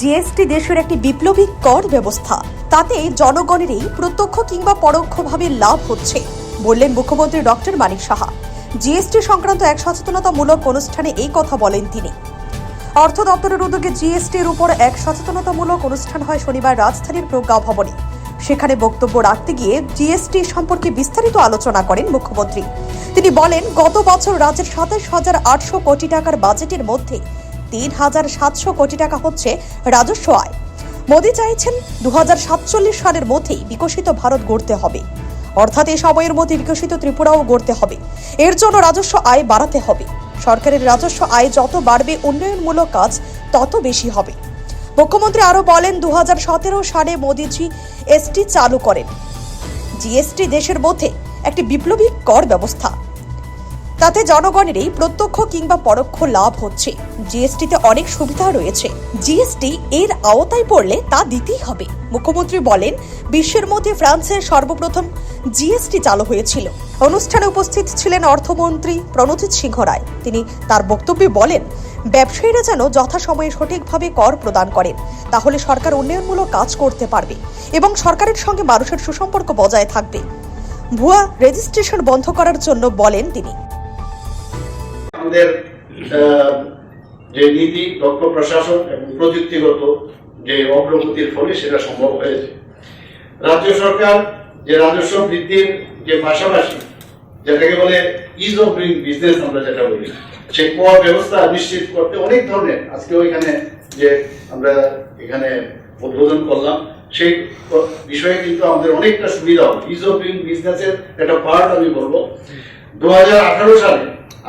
GST দেশের একটি বিপ্লবী কর ব্যবস্থা। তাতে জনগণেরই প্রত্যক্ষ কিংবা পরোক্ষভাবে লাভ হচ্ছে, বললেন মুখ্যমন্ত্রী ডক্টর মানিক সাহা। জিএসটি সংক্রান্ত এক সচেতনতামূলক অনুষ্ঠানে এই কথা বলেন তিনি। অর্থ দপ্তরের উদ্যোগে জিএসটির উপর এক সচেতনতামূলক অনুষ্ঠান হয় শনিবার রাজধানীর প্রজ্ঞা ভবনে। সেখানে বক্তব্য রাখতে গিয়ে জিএসটি সম্পর্কে বিস্তারিত আলোচনা করেন মুখ্যমন্ত্রী। তিনি বলেন, গত বছর রাজ্যের সাতাশ হাজার আটশো কোটি টাকার বাজেটের মধ্যে তিন হাজার সাতশো কোটি টাকা হচ্ছে রাজস্ব আয়। মোদী চাইছেন দু হাজার সাতচল্লিশ সালের মধ্যেই বিকশিত ভারত গড়তে হবে। অর্থাৎ এই সময়ের মধ্যে বিকশিত ত্রিপুরাও গড়তে হবে। এর জন্য রাজস্ব আয় বাড়াতে হবে। সরকারের রাজস্ব আয় যত বাড়বে উন্নয়নমূলক কাজ তত বেশি হবে। মুখ্যমন্ত্রী আরও বলেন দু হাজার সতেরো সালে মোদীজি এসটি চালু করেন। জিএসটি দেশের মধ্যে একটি বিপ্লবী কর ব্যবস্থা। তাতে জনগণেরই প্রত্যক্ষ কিংবা পরোক্ষ লাভ হচ্ছে। জিএসটিতে অনেক সুবিধা রয়েছে। জিএসটি এর আওতায় পড়লে তা দিতেই হবে। মুখ্যমন্ত্রী বলেন, বিশ্বের মধ্যে ফ্রান্সের সর্বপ্রথম জিএসটি চালু হয়েছিল। অনুষ্ঠানে উপস্থিত ছিলেন অর্থমন্ত্রী প্রণজিৎ সিংহ রায়। তিনি তার বক্তব্যে বলেন, ব্যবসায়ীরা যেন যথাসময়ে সঠিকভাবে কর প্রদান করেন, তাহলে সরকার উন্নয়নমূলক কাজ করতে পারবে এবং সরকারের সঙ্গে মানুষের সুসম্পর্ক বজায় থাকবে। ভুয়া রেজিস্ট্রেশন বন্ধ করার জন্য বলেন তিনি। আমাদের যে নীতি, দক্ষ প্রশাসন এবং প্রযুক্তিগত যে অগ্রগতির ফলে সেটা সম্ভব হয়েছে। রাজ্য সরকার যে রাজস্ব বৃদ্ধির যে পাশাপাশি যেটাকে বলে ইজ অফ ডুইং বিজনেস আমরা যেটা বলি, সেই কর ব্যবস্থা নিশ্চিত করতে অনেক ধরনের আজকে ওইখানে যে আমরা এখানে উদ্বোধন করলাম, সেই বিষয়ে কিন্তু আমাদের অনেকটা সুবিধা হবে। ইজ অফ ডুইং বিজনেসের একটা পার্ট আমি বলব। দু হাজার আঠারো সালে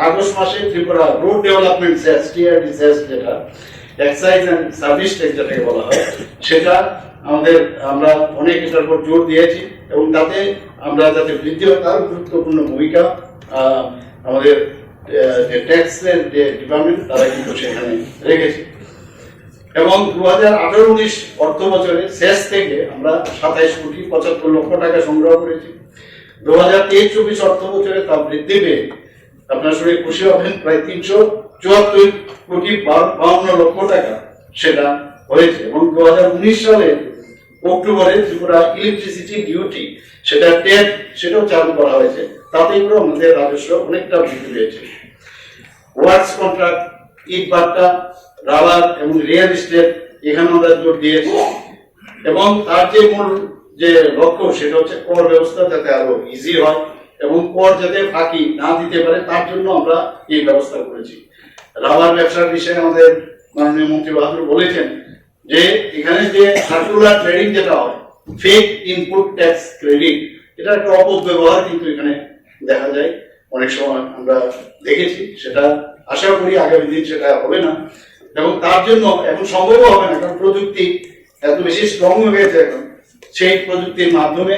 আগস্ট মাসে Tripura road development cess TRD cess যেটা এক্সাইজ এন্ড সার্ভিস ট্যাক্স যেটাকে বলা হয়, সেটা আমাদের, আমরা অনেক এটার উপর জোর দিয়েছি এবং তাতে আমরা যাতে বৃদ্ধি হয় তার গুরুত্বপূর্ণ ভূমিকা আমাদের যে ট্যাক্সের যে ডিপার্টমেন্ট তারা কিন্তু সেখানে রেখেছে। এবং দু হাজার আঠারো উনিশ অর্থ বছরে শেষ থেকে আমরা সাতাইশ কোটি পঁচাত্তর লক্ষ টাকা সংগ্রহ করেছি। দু হাজার তেইশ চব্বিশ অর্থ বছরে তা বৃদ্ধি পেয়ে আপনার শুনে খুশি হবেন, প্রায় তিনশো চুয়াত্তর কোটি বাউন্ন লক্ষ টাকা সেটা হয়েছে। এবং দু হাজার উনিশ সালে অক্টোবরে ত্রিপুরা ইলেকট্রিসিটি ডিউটি সেটা টেট সেটাও চালু করা হয়েছে। তাতে করে আমাদের রাজস্ব অনেকটা বৃদ্ধি পেয়েছে। ওয়ার্কস কন্ট্রাক্ট, ইট বাট্টা, রাবার এবং রিয়েল এস্টেট এখানে আমরা জোর দিয়েছি। এবং তার যে মূল যে লক্ষ্য, সেটা হচ্ছে কর ব্যবস্থা যাতে আরও ইজি হয়। এবং কর যাতে ফাঁকি না দিতে পারে, তার জন্য আমরা এই ব্যবস্থা করেছি। রাবার ব্যবসার বিষয়ে আমাদের মাননীয় মন্ত্রী বাহাদুর বলেছেন যে, এখানে যে সার্কুলার ট্রেডিং যেটা হয় ফেক ইনপুট ট্যাক্স ক্রেডিট এটা একটা অপব্যবহার কিন্তু এখানে দেখা যায়। অনেক সময় আমরা দেখেছি, সেটা আশা করি আগামী দিন সেটা হবে না। এবং তার জন্য এখন সম্ভব হবে না, কারণ প্রযুক্তি এত বেশি স্ট্রং হয়ে গেছে এখন। সেই প্রযুক্তির মাধ্যমে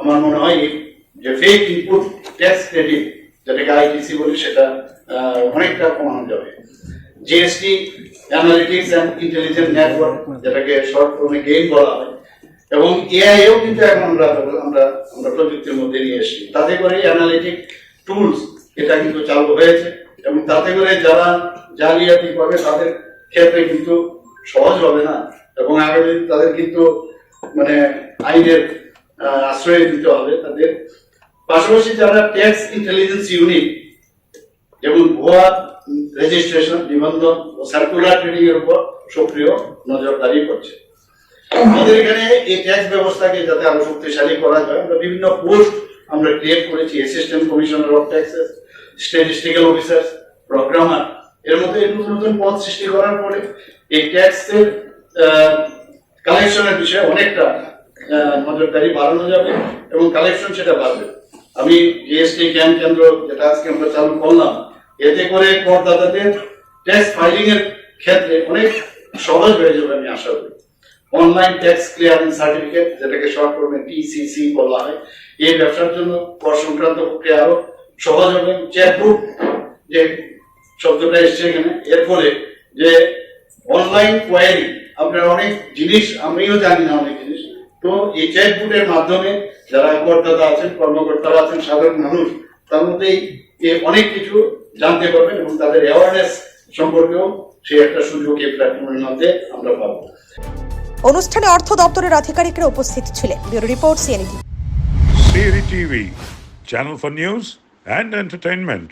আমার মনে হয় যে ফেক ইনপুট ট্যাক্স ক্রেডিট যেটাকে আইটিসি বলি, সেটা অনেকটা কমানো যাবে। GST analytics and intelligent network যেটাকে শর্ট ফর্মে গেইন বলা হয়। এবং এআই এও কিন্তু এখন আমরা আমরা আমরা প্রযুক্তির মধ্যে নিয়ে এসেছি। তাতে করে অ্যানালিটিক টুলস এটা কিন্তু চালু হয়েছে। এবং তাতে করে যারা জালিয়াতি করবে তাদের ক্ষেত্রে কিন্তু সহজ হবে না। এবং আগামী তাদের কিন্তু মানে আইনের আশ্রয় দিতে হবে তাদের। পাশাপাশি যারা ট্যাক্স ইন্টেলিজেন্স ইউনিট যেমন ভুয়া রেজিস্ট্রেশন, নিবন্ধন ও সার্কুলার ট্রেডিং এর উপর সক্রিয় নজরদারি করছে। আমাদের এখানে এই ট্যাক্স ব্যবস্থাকে যাতে আরও শক্তিশালী করা যায়, আমরা বিভিন্ন পোস্ট আমরা ক্রিয়েট করেছি assistant commissioner of taxes statistical officer programmer এর মধ্যে নতুন নতুন পদ সৃষ্টি করার পরে এই ট্যাক্সের কালেকশনের বিষয়ে অনেকটা নজরদারি বাড়ানো যাবে এবং কালেকশন সেটা বাড়বে। আমি জিএসটি জ্ঞান কেন্দ্র যেটা আজকে আমরা চালু করলাম, এতে করে করদাতাদের ট্যাক্স ফাইলিং এর ক্ষেত্রে অনেক সহজ হয়ে যাবে আমি আশা করি। অনলাইন ট্যাক্স ক্লিয়ারেন্স সার্টিফিকেট যেটাকে শর্ট ফর্মে টিসিসি বলা হয়, এই ব্যবসার জন্য কর সংক্রান্ত প্রক্রিয়া আরও সহজ হবে। চেকবুক যে শব্দটা এসছে এখানে, এর ফলে যে অনলাইন কোয়ারি আপনার অনেক জিনিস, আমিও জানি না অনেক তো এই চেকবুকের মাধ্যমে যারা করদাতা আছেন কর্মকর্তারা আছেন সাধারণ মানুষ তার মধ্যেই অনেক কিছু জানতে পারবেন এবং তাদের অ্যাওয়ারনেস সম্পর্কেও সেই একটা সুযোগ এই প্ল্যাটফর্মের মধ্যে আমরা পাবো। অনুষ্ঠানে অর্থ দপ্তরের আধিকারিকরা উপস্থিত ছিলেন। Bureau report CND. TV, channel for news and entertainment.